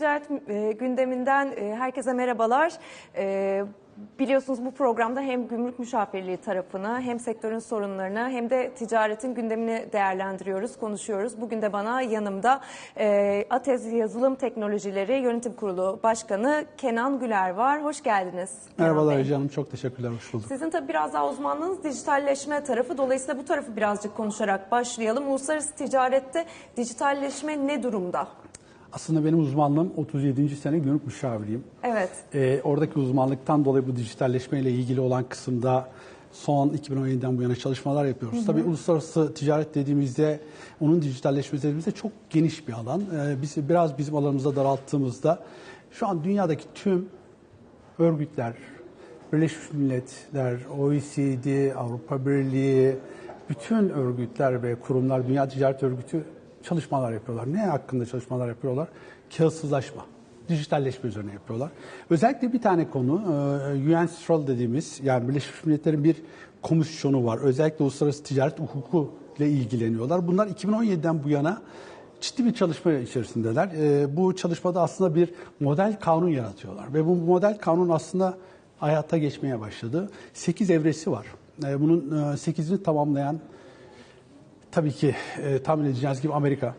ticaret e, gündeminden e, herkese merhabalar. E, Biliyorsunuz bu programda hem gümrük müşavirliği tarafını hem sektörün sorunlarını hem de ticaretin gündemini değerlendiriyoruz, konuşuyoruz. Bugün de bana yanımda e, Atez Yazılım Teknolojileri Yönetim Kurulu Başkanı Kenan Güler var. Hoş geldiniz. Merhabalar Hanım, çok teşekkürler, hoş bulduk. Sizin tabii biraz daha uzmanlığınız dijitalleşme tarafı. Dolayısıyla bu tarafı birazcık konuşarak başlayalım. Uluslararası ticarette dijitalleşme ne durumda? Aslında benim uzmanlığım 37. sene gümrük müşaviriyim. Evet. Ee, oradaki uzmanlıktan dolayı bu dijitalleşme ile ilgili olan kısımda son 2017'den bu yana çalışmalar yapıyoruz. Tabii uluslararası ticaret dediğimizde, onun dijitalleşmesi dediğimizde çok geniş bir alan. Ee, biz biraz bizim alanımıza daralttığımızda şu an dünyadaki tüm örgütler, Birleşmiş Milletler, OECD, Avrupa Birliği, bütün örgütler ve kurumlar, Dünya Ticaret Örgütü çalışmalar yapıyorlar. Ne hakkında çalışmalar yapıyorlar? Kağıtsızlaşma, dijitalleşme üzerine yapıyorlar. Özellikle bir tane konu, e, UN Central dediğimiz, yani Birleşmiş Milletler'in bir komisyonu var. Özellikle uluslararası ticaret hukuku ile ilgileniyorlar. Bunlar 2017'den bu yana ciddi bir çalışma içerisindeler. E, bu çalışmada aslında bir model kanun yaratıyorlar. Ve bu model kanun aslında hayata geçmeye başladı. 8 evresi var. E, bunun e, 8'ini tamamlayan tabii ki e, tahmin edeceğiniz gibi Amerika,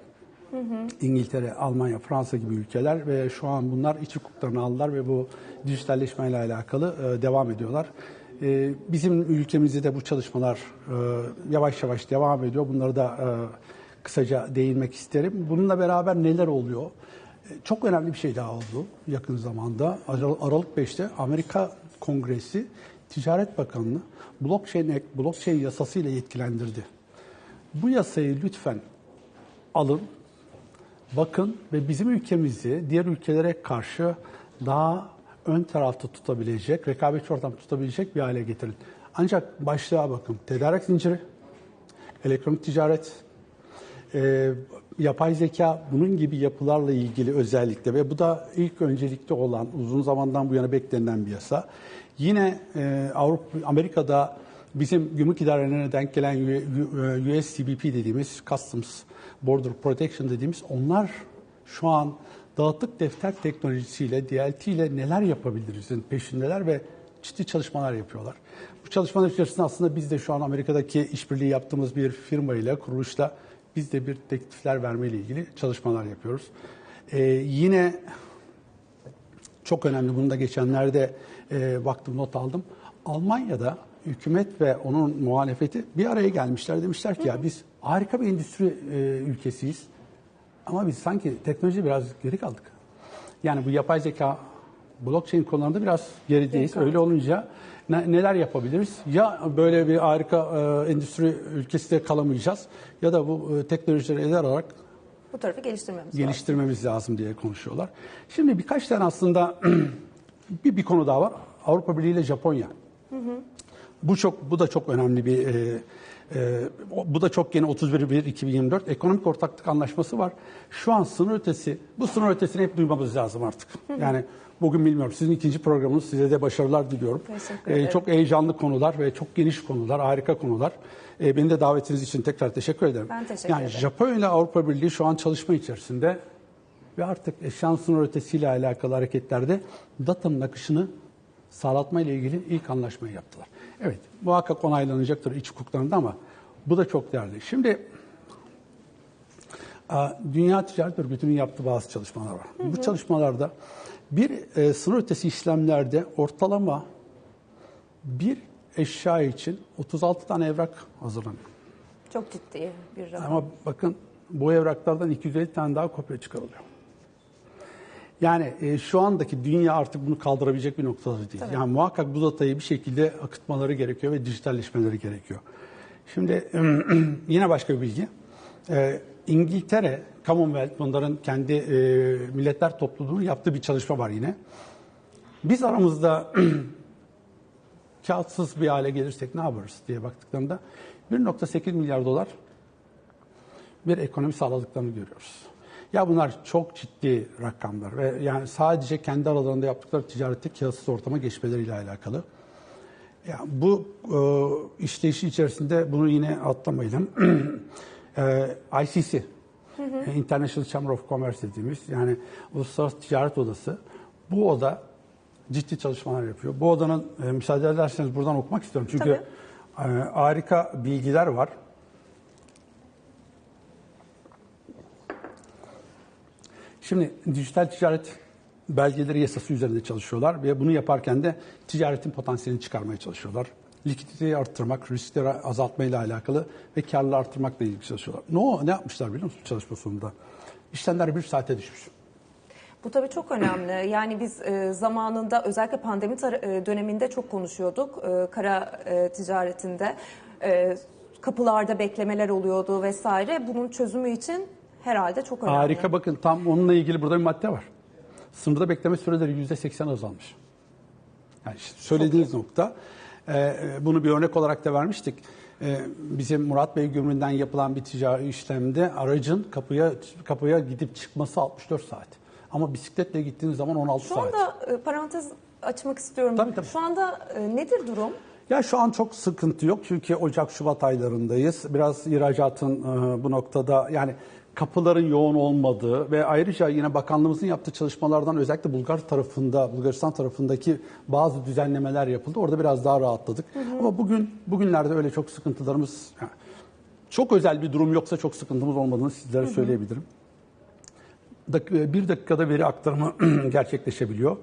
İngiltere, Almanya, Fransa gibi ülkeler ve şu an bunlar iç hukuklarını aldılar ve bu dijitalleşmeyle alakalı e, devam ediyorlar. E, bizim ülkemizde de bu çalışmalar e, yavaş yavaş devam ediyor. Bunları da e, kısaca değinmek isterim. Bununla beraber neler oluyor? E, Çok önemli bir şey daha oldu yakın zamanda. Aral- Aralık 5'te Amerika Kongresi Ticaret Bakanlığı Blockchain blockchain yasasıyla yetkilendirdi. Bu yasayı lütfen alın, bakın ve bizim ülkemizi diğer ülkelere karşı daha ön tarafta tutabilecek, rekabetçi ortam tutabilecek bir hale getirin. Ancak başlığa bakın. Tedarik zinciri, elektronik ticaret, e, yapay zeka bunun gibi yapılarla ilgili özellikle ve bu da ilk öncelikli olan uzun zamandan bu yana beklenen bir yasa. Yine e, Avrupa Amerika'da bizim gümrük idarelerine denk gelen USCBP dediğimiz Customs Border Protection dediğimiz onlar şu an dağıtık defter teknolojisiyle, DLT ile neler yapabilirizin peşindeler ve ciddi çalışmalar yapıyorlar. Bu çalışmalar içerisinde aslında biz de şu an Amerika'daki işbirliği yaptığımız bir firma ile, kuruluşla biz de bir teklifler verme ile ilgili çalışmalar yapıyoruz. Ee, yine çok önemli, bunu da geçenlerde e, baktım, not aldım. Almanya'da hükümet ve onun muhalefeti bir araya gelmişler. Demişler ki ya biz harika bir endüstri e, ülkesiyiz ama biz sanki teknoloji biraz geri kaldık. Yani bu yapay zeka, blockchain konularında biraz gerideyiz. Öyle olunca ne- neler yapabiliriz? Ya böyle bir harika e, endüstri ülkesi de kalamayacağız ya da bu e, teknolojileri ele alarak Bu tarafı geliştirmemiz lazım. geliştirmemiz lazım diye konuşuyorlar. Şimdi birkaç tane aslında bir, bir konu daha var. Avrupa Birliği ile Japonya. Bu çok bu da çok önemli bir e, e, bu da çok yeni 31.1.2024 ekonomik ortaklık anlaşması var. Şu an sınır ötesi bu sınır ötesini hep duymamız lazım artık. Yani bugün bilmiyorum sizin ikinci programınız size de başarılar diliyorum. E, ederim. çok heyecanlı konular ve çok geniş konular, harika konular. E, beni de davetiniz için tekrar teşekkür ederim. Ben teşekkür yani ederim. Japonya ile Avrupa Birliği şu an çalışma içerisinde ve artık eşyan sınır ötesiyle alakalı hareketlerde datanın akışını sağlatma ile ilgili ilk anlaşmayı yaptılar. Evet, muhakkak onaylanacaktır iç hukuklarında ama bu da çok değerli. Şimdi Dünya Ticaret Örgütü'nün yaptığı bazı çalışmalar var. Bu çalışmalarda bir e, sınır ötesi işlemlerde ortalama bir eşya için 36 tane evrak hazırlanıyor. Çok ciddi bir rakam. Ama bakın bu evraklardan 250 tane daha kopya çıkarılıyor. Yani e, şu andaki dünya artık bunu kaldırabilecek bir noktada değil. Yani muhakkak bu datayı bir şekilde akıtmaları gerekiyor ve dijitalleşmeleri gerekiyor. Şimdi yine başka bir bilgi. E, İngiltere, Commonwealth bunların kendi e, milletler topluluğunun yaptığı bir çalışma var yine. Biz aramızda kağıtsız bir hale gelirsek ne yaparız diye baktıklarında 1.8 milyar dolar bir ekonomi sağladıklarını görüyoruz. Ya bunlar çok ciddi rakamlar ve yani sadece kendi aralarında yaptıkları ticarette kağıtsız ortama geçmeleriyle alakalı. Ya bu e, işleyişi içerisinde bunu yine atlamayalım. e, ICC, e, International Chamber of Commerce dediğimiz yani Uluslararası Ticaret Odası. Bu oda ciddi çalışmalar yapıyor. Bu odanın e, müsaade ederseniz buradan okumak istiyorum. Çünkü e, harika bilgiler var. Şimdi dijital ticaret belgeleri yasası üzerinde çalışıyorlar ve bunu yaparken de ticaretin potansiyelini çıkarmaya çalışıyorlar. Likiditeyi arttırmak, riskleri azaltmayla alakalı ve karlılığı arttırmakla ilgili çalışıyorlar. Ne, o, ne yapmışlar biliyor musun çalışma sonunda? İşlemler bir saate düşmüş. Bu tabii çok önemli. Yani biz e, zamanında özellikle pandemi e, döneminde çok konuşuyorduk e, kara ticaretinde. Kapılarda beklemeler oluyordu vesaire. Bunun çözümü için herhalde çok önemli. Harika bakın tam onunla ilgili burada bir madde var. Sınırda bekleme süreleri %80 azalmış. Yani işte söylediğiniz nokta. e, bunu bir örnek olarak da vermiştik. E, bizim Murat Bey Gümrüğü'nden yapılan bir ticari işlemde aracın kapıya kapıya gidip çıkması 64 saat. Ama bisikletle gittiğiniz zaman 16 Şu saat. anda e, parantez açmak istiyorum. Tabii, tabii. Şu anda e, nedir durum? Ya şu an çok sıkıntı yok çünkü Ocak-Şubat aylarındayız. Biraz ihracatın e, bu noktada yani kapıların yoğun olmadığı ve ayrıca yine bakanlığımızın yaptığı çalışmalardan özellikle Bulgar tarafında, Bulgaristan tarafındaki bazı düzenlemeler yapıldı. Orada biraz daha rahatladık. Ama bugün bugünlerde öyle çok sıkıntılarımız yani çok özel bir durum yoksa çok sıkıntımız olmadığını sizlere söyleyebilirim. Dak- e, bir dakikada veri aktarımı gerçekleşebiliyor.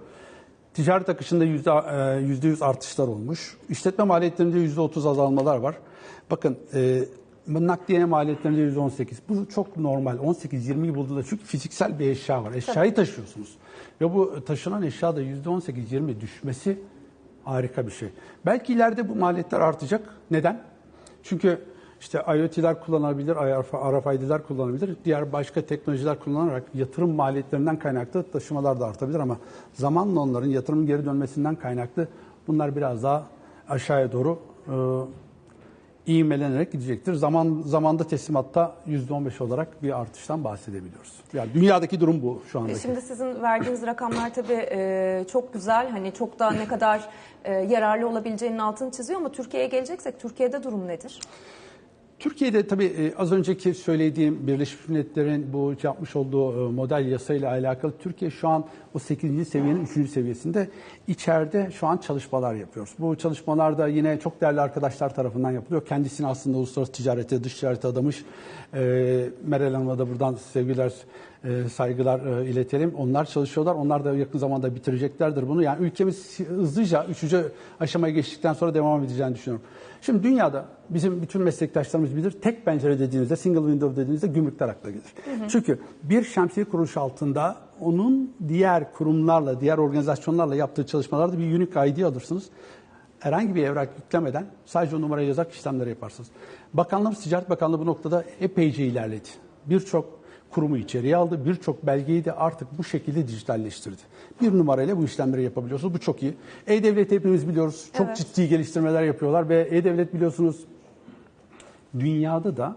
Ticaret akışında yüzde e, yüzde yüz artışlar olmuş. İşletme maliyetlerinde yüzde otuz azalmalar var. Bakın e, nakliye maliyetlerinde yüzde on sekiz. Bu çok normal. 18-20 bulduğunda çünkü fiziksel bir eşya var. Eşyayı taşıyorsunuz. Ve bu taşınan eşyada yüzde on sekiz, yirmi düşmesi harika bir şey. Belki ileride bu maliyetler artacak. Neden? Çünkü işte IoT'ler kullanılabilir, RFID'ler kullanılabilir. Diğer başka teknolojiler kullanarak yatırım maliyetlerinden kaynaklı taşımalar da artabilir ama zamanla onların yatırımın geri dönmesinden kaynaklı bunlar biraz daha aşağıya doğru e, ivmelenerek gidecektir. Zaman zamanda teslimatta %15 olarak bir artıştan bahsedebiliyoruz. Yani dünyadaki durum bu şu andaki. Şimdi sizin verdiğiniz rakamlar tabii e, çok güzel. Hani çok da ne kadar e, yararlı olabileceğinin altını çiziyor ama Türkiye'ye geleceksek Türkiye'de durum nedir? Türkiye'de tabii e, az önceki söylediğim Birleşmiş Milletler'in bu yapmış olduğu e, model yasayla alakalı Türkiye şu an o 8. seviyenin 3. seviyesinde içeride şu an çalışmalar yapıyoruz. Bu çalışmalar da yine çok değerli arkadaşlar tarafından yapılıyor. Kendisini aslında uluslararası ticarete, dış ticarete adamış e, Meral Hanım'a da buradan sevgiler, e, saygılar e, iletelim. Onlar çalışıyorlar. Onlar da yakın zamanda bitireceklerdir bunu. Yani ülkemiz hızlıca 3. aşamaya geçtikten sonra devam edeceğini düşünüyorum. Şimdi dünyada bizim bütün meslektaşlarımız bilir tek pencere dediğinizde, single window dediğinizde gümrükler akla gelir. Çünkü bir şemsiye kuruluş altında onun diğer kurumlarla, diğer organizasyonlarla yaptığı çalışmalarda bir unique ID alırsınız. Herhangi bir evrak yüklemeden sadece o numarayı yazarak işlemleri yaparsınız. Bakanlığımız, Ticaret Bakanlığı bu noktada epeyce ilerledi. Birçok kurumu içeriye aldı. Birçok belgeyi de artık bu şekilde dijitalleştirdi. Bir numarayla bu işlemleri yapabiliyorsunuz. Bu çok iyi. E-Devlet hepimiz biliyoruz. Çok Evet. ciddi geliştirmeler yapıyorlar ve E-Devlet biliyorsunuz dünyada da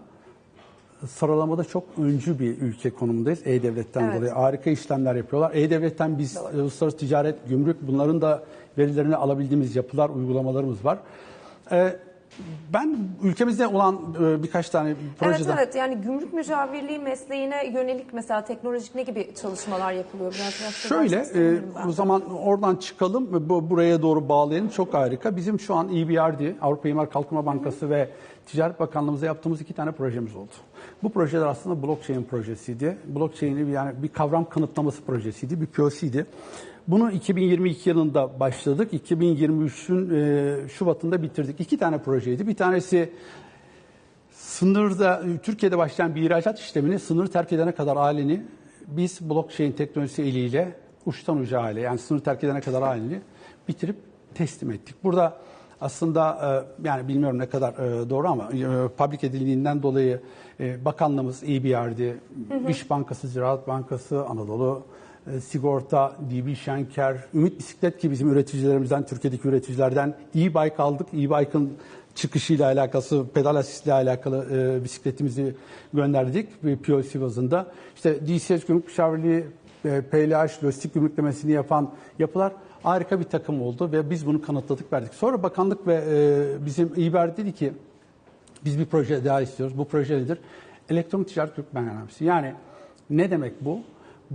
sıralamada çok öncü bir ülke konumundayız E-Devlet'ten Evet. dolayı. Harika işlemler yapıyorlar. E-Devlet'ten biz e, uluslararası ticaret, gümrük bunların da verilerini alabildiğimiz yapılar, uygulamalarımız var. Ee, ben ülkemizde olan e, birkaç tane projeden... Evet evet yani gümrük müşavirliği mesleğine yönelik mesela teknolojik ne gibi çalışmalar yapılıyor? Biraz, biraz Şöyle, e, ben. o zaman oradan çıkalım bu, buraya doğru bağlayalım. Çok harika. Bizim şu an EBRD, Avrupa İmar Kalkınma Bankası ve Ticaret Bakanlığımızda yaptığımız iki tane projemiz oldu. Bu projeler aslında blockchain projesiydi. Blockchain'i yani bir kavram kanıtlaması projesiydi, bir POC'ydi. Bunu 2022 yılında başladık. 2023'ün e, Şubat'ında bitirdik. İki tane projeydi. Bir tanesi sınırda Türkiye'de başlayan bir ihracat işlemini sınırı terk edene kadar halini biz blockchain teknolojisi eliyle uçtan uca hale yani sınırı terk edene kadar halini bitirip teslim ettik. Burada aslında e, yani bilmiyorum ne kadar e, doğru ama e, public edildiğinden dolayı e, bakanlığımız EBRD, İş Bankası, Ziraat Bankası, Anadolu e, Sigorta, DB Şenker, Ümit Bisiklet gibi bizim üreticilerimizden, Türkiye'deki üreticilerden e-bike aldık. E-bike'ın çıkışıyla alakası, pedal asistle alakalı e, bisikletimizi gönderdik bir POC bazında. İşte DCS Gümrük Müşavirliği, e, PLH, lojistik gümrüklemesini yapan yapılar harika bir takım oldu ve biz bunu kanıtladık verdik. Sonra bakanlık ve e, bizim İBR dedi ki biz bir proje daha istiyoruz. Bu proje nedir? Elektronik ticaret Gümrük beyannamesi. Yani ne demek bu?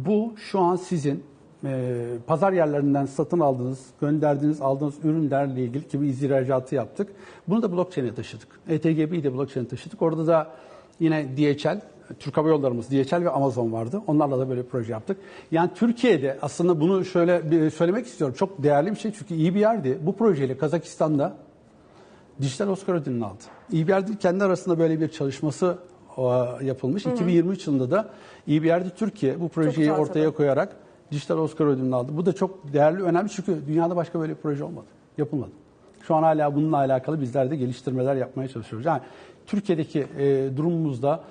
Bu şu an sizin e, pazar yerlerinden satın aldığınız, gönderdiğiniz, aldığınız ürünlerle ilgili ki biz ihracatı yaptık. Bunu da blockchain'e taşıdık. E ETGB'yi de blockchain'e taşıdık. Orada da yine DHL, Türk Hava Yollarımız, DHL ve Amazon vardı. Onlarla da böyle bir proje yaptık. Yani Türkiye'de aslında bunu şöyle bir söylemek istiyorum. Çok değerli bir şey çünkü iyi bir yerdi. Bu projeyle Kazakistan'da dijital Oscar ödülünü aldı. EBRD kendi arasında böyle bir çalışması e, yapılmış. 2023 yılında da EBRD Türkiye bu projeyi ortaya tabii. koyarak dijital Oscar ödülünü aldı. Bu da çok değerli, önemli çünkü dünyada başka böyle bir proje olmadı. Yapılmadı. Şu an hala bununla alakalı bizler de geliştirmeler yapmaya çalışıyoruz. Yani Türkiye'deki e, durumumuzda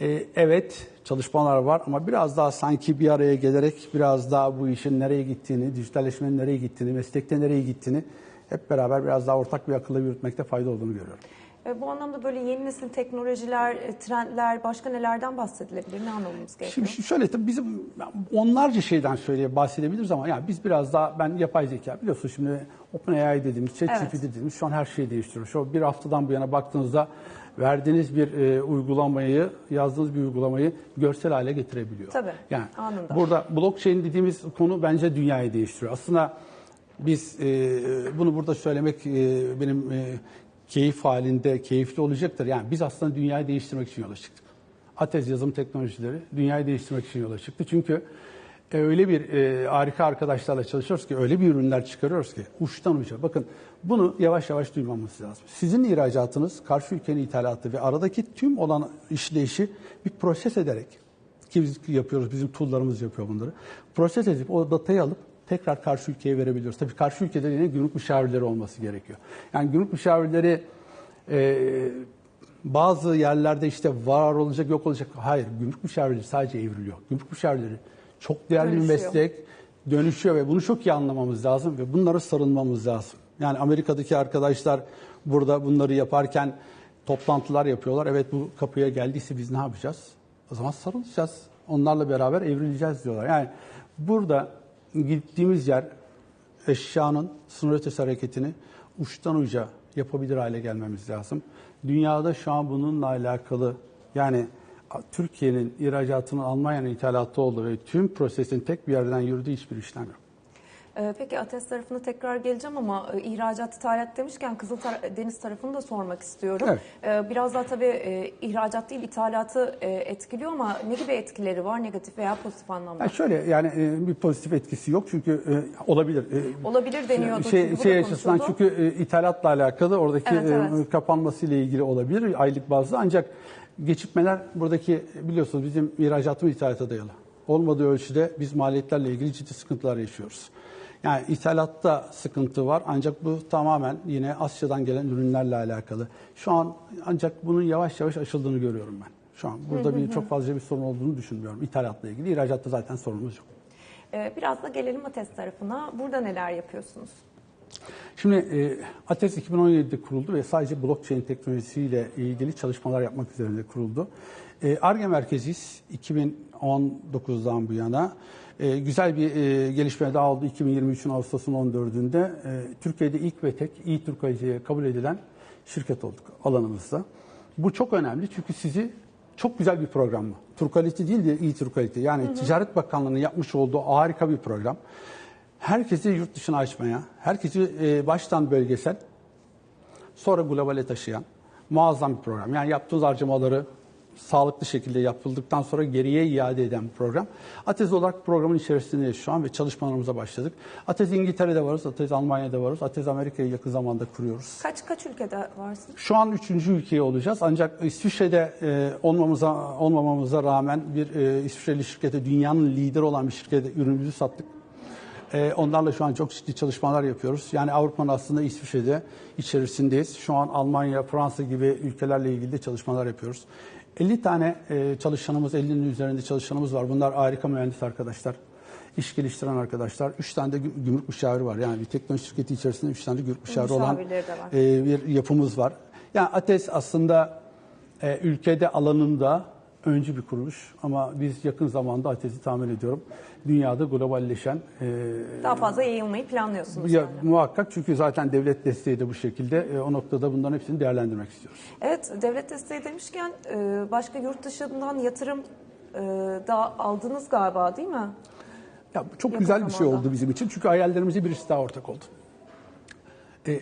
e, evet çalışmalar var ama biraz daha sanki bir araya gelerek biraz daha bu işin nereye gittiğini, dijitalleşmenin nereye gittiğini, meslekte nereye gittiğini hep beraber biraz daha ortak bir akılla yürütmekte fayda olduğunu görüyorum. E, Bu anlamda böyle yeni nesil teknolojiler, e, trendler, başka nelerden bahsedilebilir? Ne anlamamız gerekiyor? Şimdi şöyle tabii bizim onlarca şeyden söyleye bahsedebiliriz ama yani biz biraz daha ben yapay zeka biliyorsun şimdi OpenAI dediğimiz, ChatGPT Evet. dediğimiz şu an her şeyi değiştiriyor. Şu bir haftadan bu yana baktığınızda verdiğiniz bir e, uygulamayı, yazdığınız bir uygulamayı görsel hale getirebiliyor. Tabii, Yani anında. burada blockchain dediğimiz konu bence dünyayı değiştiriyor. Aslında biz e, bunu burada söylemek e, benim e, keyif halinde keyifli olacaktır. Yani biz aslında dünyayı değiştirmek için yola çıktık. Atez yazım teknolojileri dünyayı değiştirmek için yola çıktı. Çünkü e, öyle bir e, harika arkadaşlarla çalışıyoruz ki öyle bir ürünler çıkarıyoruz ki uçtan uca. Bakın bunu yavaş yavaş duymamız lazım. Sizin ihracatınız karşı ülkenin ithalatı ve aradaki tüm olan işleyişi bir proses ederek ki biz yapıyoruz, bizim tool'larımız yapıyor bunları. Proses edip o datayı alıp tekrar karşı ülkeye verebiliyoruz. Tabii karşı ülkede yine gümrük müşavirleri olması gerekiyor. Yani gümrük müşavirleri e, bazı yerlerde işte var olacak yok olacak. Hayır, gümrük müşavirleri sadece evriliyor. Gümrük müşavirleri çok değerli bir Dönüşüyor. meslek, dönüşüyor ve bunu çok iyi anlamamız lazım ve bunlara sarılmamız lazım. Yani Amerika'daki arkadaşlar burada bunları yaparken toplantılar yapıyorlar. Evet bu kapıya geldiyse biz ne yapacağız? O zaman sarılacağız. Onlarla beraber evrileceğiz diyorlar. Yani burada gittiğimiz yer eşyanın sınır ötesi hareketini uçtan uca yapabilir hale gelmemiz lazım. Dünyada şu an bununla alakalı yani Türkiye'nin ihracatının Almanya'nın ithalatı olduğu ve tüm prosesin tek bir yerden yürüdüğü hiçbir işlem yok. E, Peki ATES tarafına tekrar geleceğim ama e, ihracat, ithalat demişken Kızıldeniz tarafını da sormak istiyorum. Evet. E, Biraz daha tabii e, ihracat değil ithalatı e, etkiliyor ama ne gibi etkileri var negatif veya pozitif anlamda? Yani şöyle yani bir pozitif etkisi yok çünkü olabilir. Olabilir deniyordu. şey, çünkü şey da açısından çünkü ithalatla alakalı oradaki Evet, evet. kapanması ile ilgili olabilir aylık bazda ancak geçitmeler buradaki biliyorsunuz bizim ihracatımız ithalata dayalı. Olmadığı ölçüde biz maliyetlerle ilgili ciddi sıkıntılar yaşıyoruz. Yani ithalatta sıkıntı var ancak bu tamamen yine Asya'dan gelen ürünlerle alakalı. Şu an ancak bunun yavaş yavaş aşıldığını görüyorum ben. Şu an burada bir çok fazla bir sorun olduğunu düşünmüyorum ithalatla ilgili. İhracatta zaten sorunumuz yok. E, Biraz da gelelim ATES tarafına. Burada neler yapıyorsunuz? Şimdi e, ATES 2017'de kuruldu ve sadece blockchain teknolojisiyle ilgili çalışmalar yapmak üzerine kuruldu. E, ARGE merkeziyiz 2019'dan bu yana. E, güzel bir e, gelişme daha oldu 2023'ün Ağustos'un 14'ünde. E, Türkiye'de ilk ve tek iyi kaliteyi kabul edilen şirket olduk alanımızda. Bu çok önemli çünkü sizi çok güzel bir program bu. Turkalite değil de iyi Turkalite. Yani Ticaret Bakanlığı'nın yapmış olduğu harika bir program. Herkesi yurt dışına açmaya, herkesi e, baştan bölgesel, sonra globale taşıyan muazzam bir program. Yani yaptığınız harcamaları sağlıklı şekilde yapıldıktan sonra geriye iade eden program. Atez olarak programın içerisindeyiz şu an ve çalışmalarımıza başladık. Atez İngiltere'de varız, Atez Almanya'da varız, Atez Amerika'yı yakın zamanda kuruyoruz. Kaç kaç ülkede varsınız? Şu an üçüncü ülkeye olacağız ancak İsviçre'de e, olmamıza olmamamıza rağmen bir e, İsviçreli şirkete dünyanın lider olan bir şirkete ürünümüzü sattık. E, onlarla şu an çok ciddi çalışmalar yapıyoruz. Yani Avrupa'nın aslında İsviçre'de içerisindeyiz. Şu an Almanya, Fransa gibi ülkelerle ilgili de çalışmalar yapıyoruz. 50 tane e, çalışanımız, 50'nin üzerinde çalışanımız var. Bunlar harika mühendis arkadaşlar, iş geliştiren arkadaşlar. 3 tane de gü- gümrük müşaviri var. Yani bir teknoloji şirketi içerisinde 3 tane de gümrük müşaviri olan e, bir yapımız var. Yani ATES aslında e, ülkede alanında öncü bir kuruluş ama biz yakın zamanda ATES'i tahmin ediyorum. Dünyada globalleşen e, Daha fazla yayılmayı planlıyorsunuz ya, yani. muhakkak çünkü zaten devlet desteği de bu şekilde. E, o noktada bunların hepsini değerlendirmek istiyoruz. Evet, devlet desteği demişken e, başka yurt dışından yatırım e, da aldınız galiba değil mi? Ya çok Yakın güzel bir şey oldu bizim için. Çünkü hayallerimize birisi daha ortak oldu. E,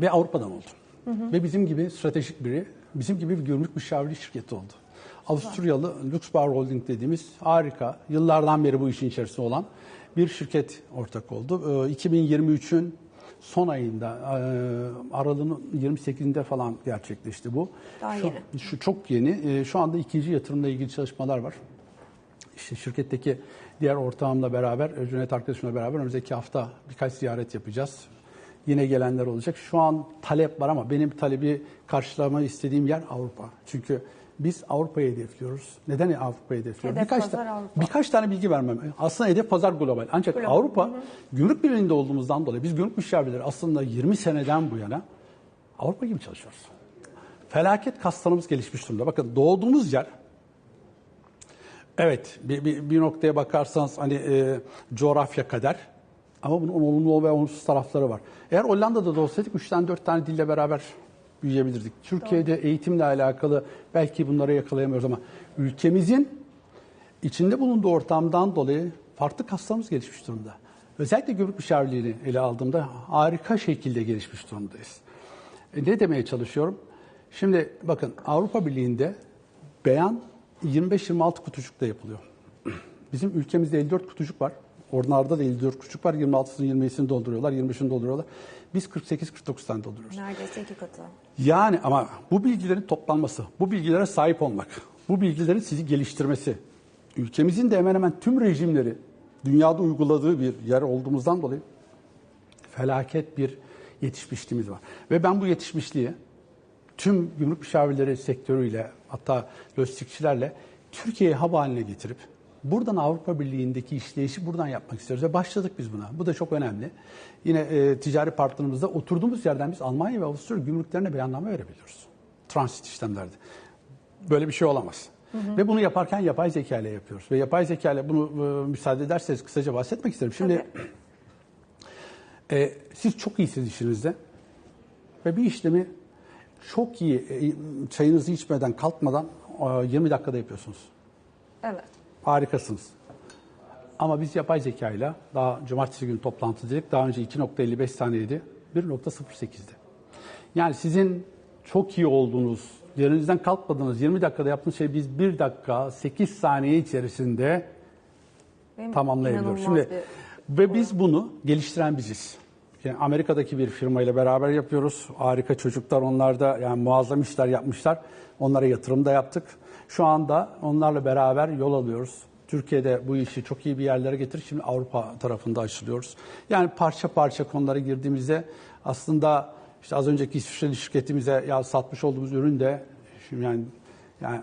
ve Avrupa'dan oldu. Ve bizim gibi stratejik biri, bizim gibi bir gümrük müşavirliği şirketi oldu. Avusturyalı Luxbar Holding dediğimiz harika, yıllardan beri bu işin içerisinde olan bir şirket ortak oldu. E, 2023'ün son ayında, e, aralığın 28'inde falan gerçekleşti bu. Daha şu, yeni. Şu çok yeni. E, şu anda ikinci yatırımla ilgili çalışmalar var. İşte şirketteki diğer ortağımla beraber, e, Cüneyt arkadaşımla beraber önümüzdeki hafta birkaç ziyaret yapacağız. Yine gelenler olacak. Şu an talep var ama benim talebi karşılama istediğim yer Avrupa. Çünkü biz Avrupa'yı hedefliyoruz. Neden Avrupa'yı hedefliyoruz? Hedef birkaç, pazar ta- Avrupa. birkaç tane bilgi vermem. Aslında hedef pazar global. Ancak Global. Avrupa gümrük birliğinde olduğumuzdan dolayı biz gümrük müşavirleri aslında 20 seneden bu yana Avrupa gibi çalışıyoruz. Felaket kaslarımız gelişmiş durumda. Bakın doğduğumuz yer Evet, bir, bir, bir noktaya bakarsanız hani e, coğrafya kader ama bunun olumlu ve olumsuz tarafları var. Eğer Hollanda'da da olsaydık 3'ten 4 tane dille beraber büyüyebilirdik. Türkiye'de eğitimle alakalı belki bunları yakalayamıyoruz ama ülkemizin içinde bulunduğu ortamdan dolayı farklı kaslarımız gelişmiş durumda. Özellikle gümrük müşavirliğini ele aldığımda harika şekilde gelişmiş durumdayız. E, ne demeye çalışıyorum? Şimdi bakın Avrupa Birliği'nde beyan 25-26 kutucukta yapılıyor. Bizim ülkemizde 54 kutucuk var. Onlarda da 54 kutucuk var. 26'sını 27'sini dolduruyorlar, 25'ini dolduruyorlar. Biz 48-49 tane dolduruyoruz. Neredeyse iki katı. Yani ama bu bilgilerin toplanması, bu bilgilere sahip olmak, bu bilgilerin sizi geliştirmesi, ülkemizin de hemen hemen tüm rejimleri dünyada uyguladığı bir yer olduğumuzdan dolayı felaket bir yetişmişliğimiz var. Ve ben bu yetişmişliği tüm gümrük müşavirleri sektörüyle hatta lojistikçilerle Türkiye'ye hub haline getirip buradan Avrupa Birliği'ndeki işleyişi buradan yapmak istiyoruz ve başladık biz buna. Bu da çok önemli. Yine e, ticari partnerimizde oturduğumuz yerden biz Almanya ve Avusturya gümrüklerine beyanname verebiliyoruz. Transit işlemlerde. Böyle bir şey olamaz. Ve bunu yaparken yapay zeka ile yapıyoruz. Ve yapay zeka ile bunu e, müsaade ederseniz kısaca bahsetmek isterim. Şimdi e, siz çok iyisiniz işinizde ve bir işlemi çok iyi e, çayınızı içmeden kalkmadan e, 20 dakikada yapıyorsunuz. Evet. Harikasınız. Ama biz yapay zekayla daha cumartesi günü toplantı dedik. Daha önce 2.55 saniyeydi. 1.08'di. Yani sizin çok iyi olduğunuz, yerinizden kalkmadığınız 20 dakikada yaptığınız şey biz 1 dakika 8 saniye içerisinde Benim tamamlayabiliyoruz. Şimdi bir- ve biz bunu geliştiren biziz. Yani Amerika'daki bir firmayla beraber yapıyoruz. Harika çocuklar onlar da yani muazzam işler yapmışlar. Onlara yatırım da yaptık. Şu anda onlarla beraber yol alıyoruz. Türkiye'de bu işi çok iyi bir yerlere getirip şimdi Avrupa tarafında açılıyoruz. Yani parça parça konulara girdiğimizde aslında işte az önceki İsviçreli şirketimize ya satmış olduğumuz ürün de şimdi yani yani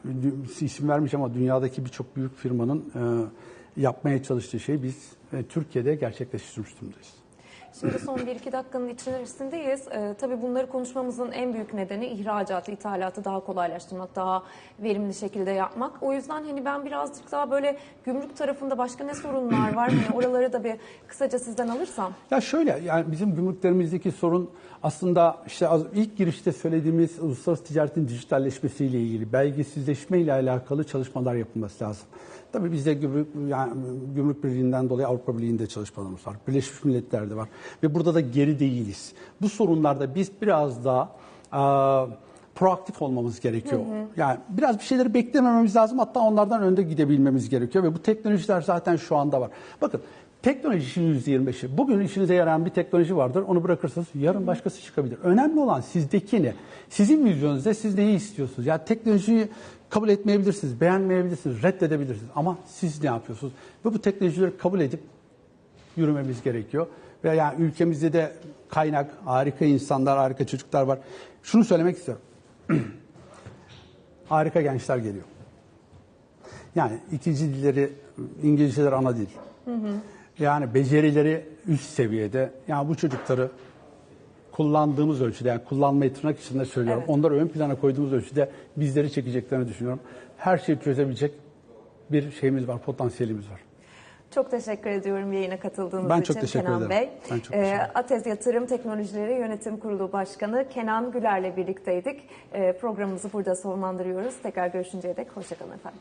isim vermiş ama dünyadaki birçok büyük firmanın e, yapmaya çalıştığı şeyi biz e, Türkiye'de gerçekleştirmiş durumdayız. Şimdi son 1-2 dakikanın içerisindeyiz. Ee, tabii bunları konuşmamızın en büyük nedeni ihracatı, ithalatı daha kolaylaştırmak, daha verimli şekilde yapmak. O yüzden hani ben birazcık daha böyle gümrük tarafında başka ne sorunlar var? Hani oraları da bir kısaca sizden alırsam. Ya şöyle yani bizim gümrüklerimizdeki sorun aslında işte az, ilk girişte söylediğimiz uluslararası ticaretin dijitalleşmesiyle ilgili belgesizleşme ile alakalı çalışmalar yapılması lazım. Tabii bizde gümrük, yani gümrük birliğinden dolayı Avrupa Birliği'nde çalışmalarımız var. Birleşmiş Milletler'de var. Ve burada da geri değiliz. Bu sorunlarda biz biraz daha aa, proaktif olmamız gerekiyor. Yani biraz bir şeyleri beklemememiz lazım. Hatta onlardan önde gidebilmemiz gerekiyor. Ve bu teknolojiler zaten şu anda var. Bakın Teknoloji işin %25'i. Bugün işinize yarayan bir teknoloji vardır. Onu bırakırsınız. Yarın başkası çıkabilir. Önemli olan sizdeki ne? Sizin vizyonunuzda siz neyi istiyorsunuz? Ya teknolojiyi kabul etmeyebilirsiniz, beğenmeyebilirsiniz, reddedebilirsiniz. Ama siz ne yapıyorsunuz? Ve bu teknolojileri kabul edip yürümemiz gerekiyor. Ve yani ülkemizde de kaynak, harika insanlar, harika çocuklar var. Şunu söylemek istiyorum. harika gençler geliyor. Yani ikinci dilleri, İngilizceler ana dil. Yani becerileri üst seviyede. Yani bu çocukları kullandığımız ölçüde yani kullanmayı tırnak içinde söylüyorum. Evet. Onları ön plana koyduğumuz ölçüde bizleri çekeceklerini düşünüyorum. Her şeyi çözebilecek bir şeyimiz var, potansiyelimiz var. Çok teşekkür ediyorum yayına katıldığınız Ben için çok teşekkür Kenan ederim. Bey. Ben çok Ee, teşekkür ederim. Atez Yatırım Teknolojileri Yönetim Kurulu Başkanı Kenan Güler'le birlikteydik. Ee, programımızı burada sonlandırıyoruz. Tekrar görüşünceye dek hoşçakalın efendim.